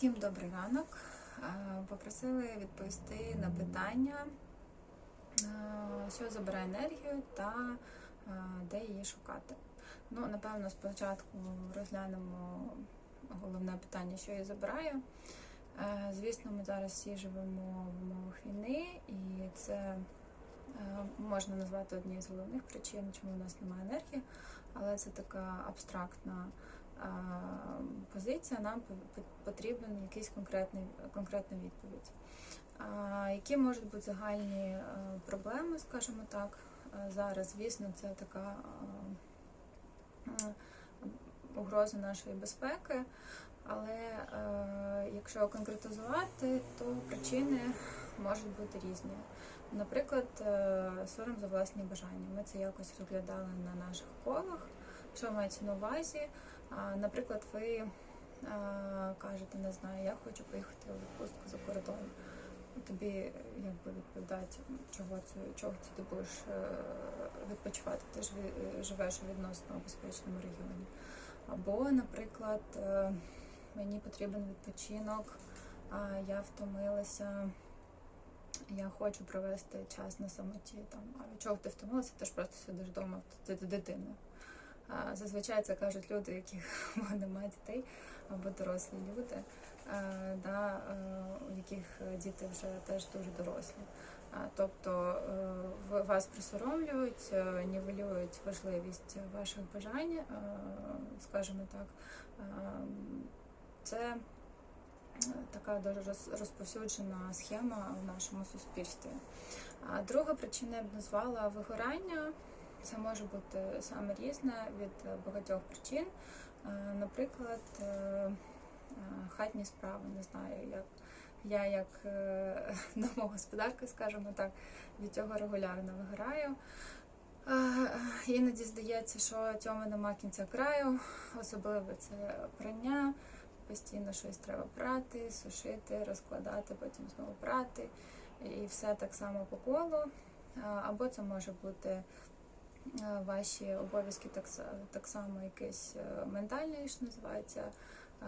Всім добрий ранок. Е, Попросили відповісти на питання, е, що забирає енергію та е, де її шукати. Ну, напевно, спочатку розглянемо головне питання, що її забирає. Звісно, ми зараз всі живемо в умовах війни, і це можна назвати однією з головних причин, чому в нас немає енергії, але це така абстрактна позиція. Нам по- по- потрібен якийсь конкретний конкретна відповідь. Які можуть бути загальні е, проблеми, скажімо так, е, зараз? Звісно, це така е, угроза нашої безпеки. Але якщо конкретизувати, то причини можуть бути різні. Наприклад, сором за власні бажання. Ми це якось розглядали на наших колах. Що мається на увазі? Наприклад, ви е, кажете, не знаю, я хочу поїхати у відпустку за кордон. Тобі якби відповідають, чого чого ти будеш е, відпочивати? Ти ж живеш у відносно безпечному регіоні. Або, наприклад, е, мені потрібен відпочинок, я втомилася, я хочу провести час на самоті. Там, а від чого ти втомилася? Ти ж просто сидиш вдома, ти дитина. Зазвичай це кажуть люди, яких немає дітей або дорослі люди, да, е, у яких діти вже теж дуже дорослі. Тобто е, вас присоромлюють, е, нівелюють важливість ваших бажань, скажімо так. Це така дуже розповсюджена схема в нашому суспільстві. Друга причина я б назвала вигорання. Це може бути саме різне від е, багатьох причин. Е, Наприклад, е, хатні справи, не знаю, як я як домогосподарка, скажімо так, від цього регулярно вигораю. Іноді здається, що цьому нема кінця краю, особливо це прання, постійно щось треба прати, сушити, розкладати, потім знову прати, і все так само по колу. Або це може бути ваші обов'язки так, так само якийсь е, ментальний, що називається е,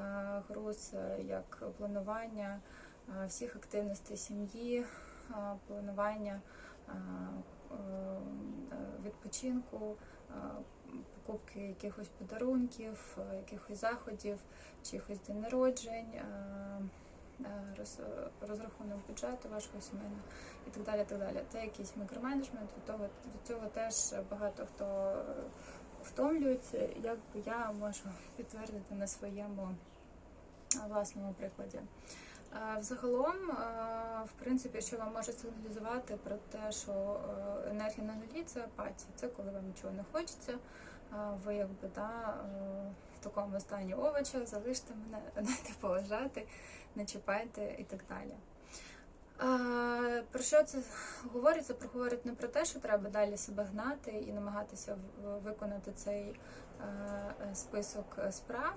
груз, е, як планування е, всіх активностей сім'ї, е, планування е, е, відпочинку, е, покупки якихось подарунків, е, якихось заходів, чиїхось день народжень, е, е, розрахунок бюджету вашого сімейного і так далі. так далі. Це якийсь мікроменеджмент, від того від цього теж багато хто е, втомлюється. Як я можу підтвердити на своєму е, власному прикладі. Е, Взагалом, е, в принципі, що вам може сигналізувати про те, що е, енергія на нулі це апатія. Це коли вам нічого не хочеться. е, Ви якби да, е, такому стані овоча, залиште мене, дайте полежати, не чіпайте і так далі. Про що це говорить? Це говорить не про те, що треба далі себе гнати і намагатися виконати цей список справ.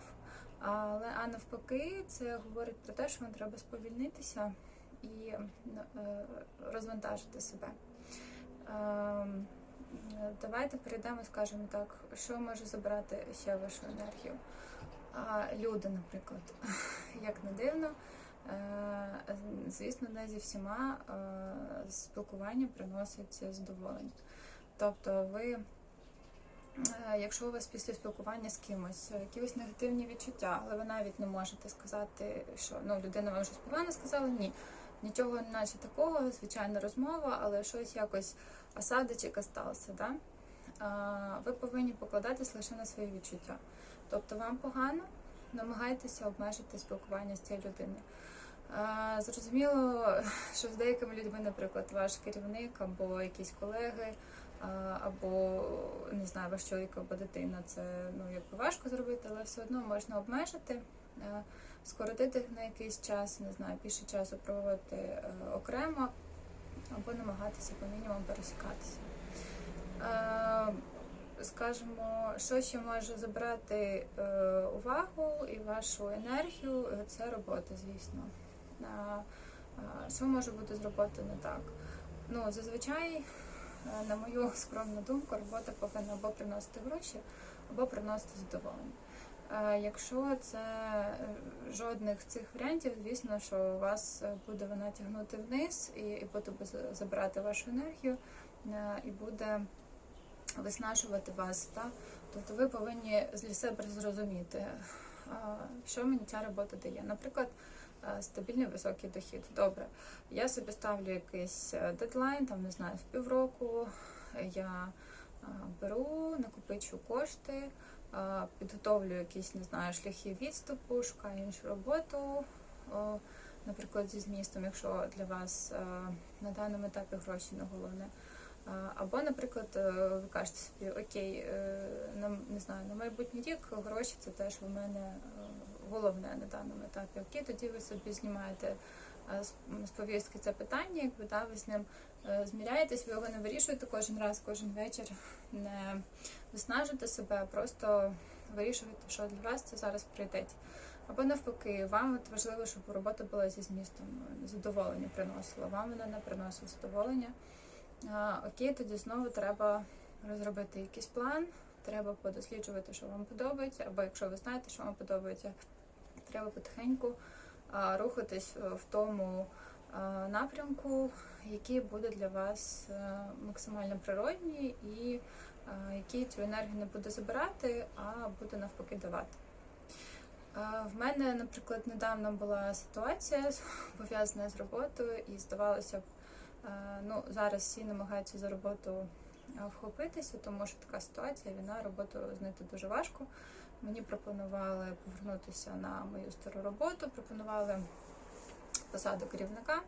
Але а навпаки, це говорить про те, що вам треба сповільнитися і е, розвантажити себе. Давайте перейдемо, скажімо так, що може забрати ще вашу енергію. А, Люди, наприклад, як не дивно, е, звісно, не зі всіма е, спілкування приносить задоволення. Тобто ви Е, Якщо у вас після спілкування з кимось якісь негативні відчуття, але ви навіть не можете сказати, що ну людина вам щось погане сказала, ні. Нічого наче такого, звичайна розмова, але щось якось осадочок остався, да? Ви повинні покладатись лише на свої відчуття. Тобто вам погано, намагайтеся обмежити спілкування з цією людиною. Зрозуміло, що з деякими людьми, наприклад, ваш керівник або якісь колеги, або не знаю, ваш чоловік або дитина, це ну якби важко зробити, але все одно можна обмежити, скоротити на якийсь час, не знаю, більше часу проводити е, окремо, або намагатися по мінімуму пересікатися. Е, Скажімо, що ще може забрати е, увагу і вашу енергію, це робота, звісно. Що може бути з роботою не так? Ну, зазвичай На мою скромну думку, робота повинна або приносити гроші, або приносити задоволення. Якщо це е, жодних з цих варіантів, звісно, що вас е, буде вона тягнути вниз і, і буде забирати вашу енергію е, і буде виснажувати вас. Та? Тобто ви повинні для себе зрозуміти, що мені ця робота дає. Наприклад, е, стабільний високий дохід. Добре, я собі ставлю якийсь дедлайн, там не знаю, в півроку. Я беру, накопичу кошти, підготовлю якісь, не знаю, шляхи відступу, шукаю іншу роботу. Наприклад, зі змістом, якщо для вас е, на даному етапі гроші не головне. Е, Або, наприклад, е, ви кажете собі, окей, е, на не знаю, на майбутній рік гроші це теж у мене е, головне на даному етапі. Окей, тоді ви собі знімаєте е, з з повістки це питання, якби да, ви з ним е, зміряєтесь, ви його не вирішуєте кожен раз, кожен вечір, не виснажуєте себе, а просто вирішуєте, що для вас це зараз пріоритет. Або навпаки, вам от важливо, щоб робота була зі змістом, е, задоволення приносила. Вам вона не приносить задоволення. А, окей, тоді знову треба розробити якийсь план, треба подосліджувати, що вам подобається, або якщо ви знаєте, що вам подобається, треба потихеньку рухатись е, в тому напрямку, який буде для вас е, максимально природній і який цю енергію не буде забирати, а буде навпаки давати. В мене, наприклад, недавно була ситуація пов'язана з роботою, і здавалося б, Е, Ну, зараз всі намагаються за роботу е, вхопитися, тому що така ситуація, війна, роботу знайти дуже важко. Мені пропонували повернутися на мою стару роботу, пропонували посаду керівника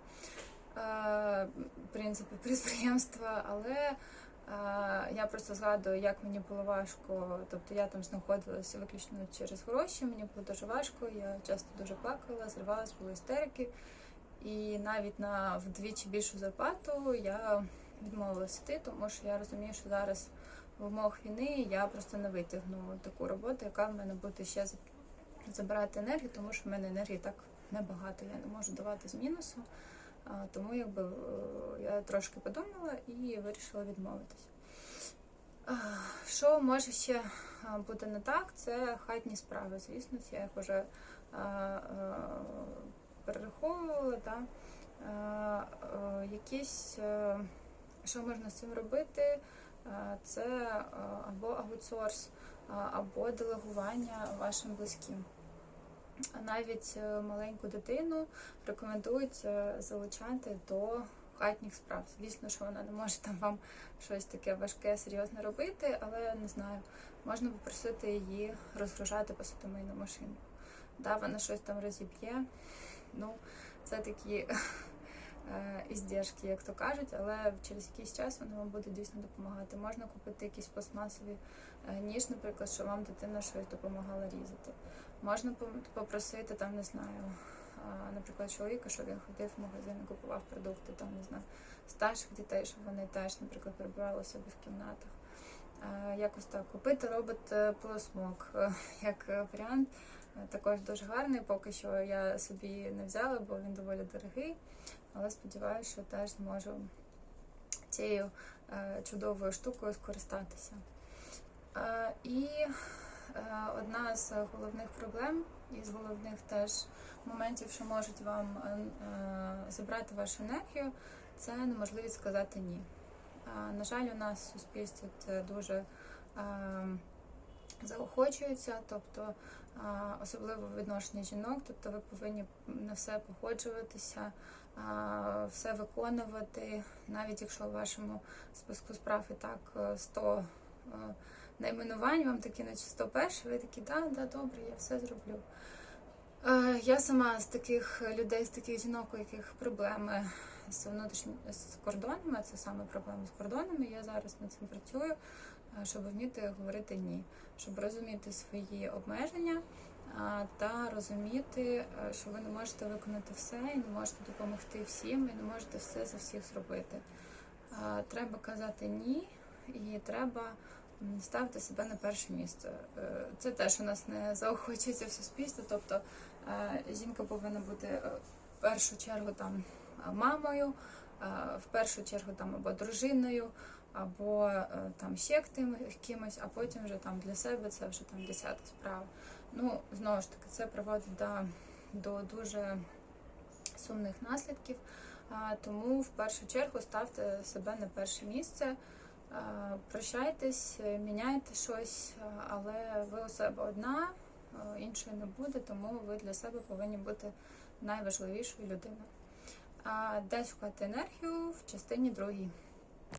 е, в принципі, підприємства, але е, я просто згадую, як мені було важко. Тобто я там знаходилася виключно через гроші, мені було дуже важко, я часто дуже плакала, зривалась, були істерики. І навіть на вдвічі більшу зарплату я відмовилася йти, тому що я розумію, що зараз в умовах війни я просто не витягну таку роботу, яка в мене буде ще забирати енергію, тому що в мене енергії так небагато. Я не можу давати з мінусу. Тому якби е, я трошки подумала і вирішила відмовитися. Що може ще бути не так? Це хатні справи. Звісно, я їх вже а, перераховувала. Да? Е, е, Якісь, е, що можна з цим робити, е, це е, або аутсорс, е, або делегування вашим близьким. Навіть е, маленьку дитину рекомендують е, залучати до хатніх справ. Звісно, що вона не може там вам щось таке важке, серйозне робити, але не знаю, можна попросити її розгружати посудомийну машину. Да, вона щось там розіб'є. Ну, це такі е, іздержки, як то кажуть, але через якийсь час вона вам буде дійсно допомагати. Можна купити якийсь пластмасовий е, ніж, наприклад, що вам дитина щось допомагала різати. Можна попросити там, не знаю, наприклад, чоловіка, щоб він ходив в магазин і купував продукти, там не знаю, старших дітей, щоб вони теж, наприклад, прибирали себе в кімнатах. Е, Якось так купити робот е, полосмок е, як е, варіант. Е, Також дуже гарний. Поки що я собі не взяла, бо він доволі дорогий. Але сподіваюся, що теж зможу цією е, чудовою штукою скористатися. Е, І е, одна з головних проблем і з головних теж моментів, що можуть вам забрати вашу енергію, це неможливість сказати ні. На жаль, у нас в суспільстві це дуже е, заохочується, тобто особливо в відношенні жінок, тобто ви повинні на все погоджуватися, все виконувати, навіть якщо в вашому списку справ і так е, 100 е, найменувань, вам такі наче 101, ви такі, да, да, добре, я все зроблю. Е, Я сама з таких людей, з таких жінок, у яких проблеми з внутрішні з кордонами, це саме проблеми з кордонами. Я зараз над цим працюю, е, щоб вміти говорити ні, щоб розуміти свої обмеження та розуміти, е, що ви не можете виконати все і не можете допомогти всім, і не можете все за всіх зробити. Треба казати ні, і треба ставити себе на перше місце. Е, Це теж у нас не заохочується в суспільстві. Тобто е, жінка повинна бути в першу чергу там мамою, в першу чергу там або дружиною, або е, там ще ким- кимось, а потім вже там для себе це вже там десята справа. Ну, знову ж таки, це приводить до, до дуже сумних наслідків. Тому в першу чергу ставте себе на перше місце. Прощайтесь, міняйте щось, але ви у себе одна, іншої не буде, тому ви для себе повинні бути найважливішою людиною. А де шукати енергію в частині другій.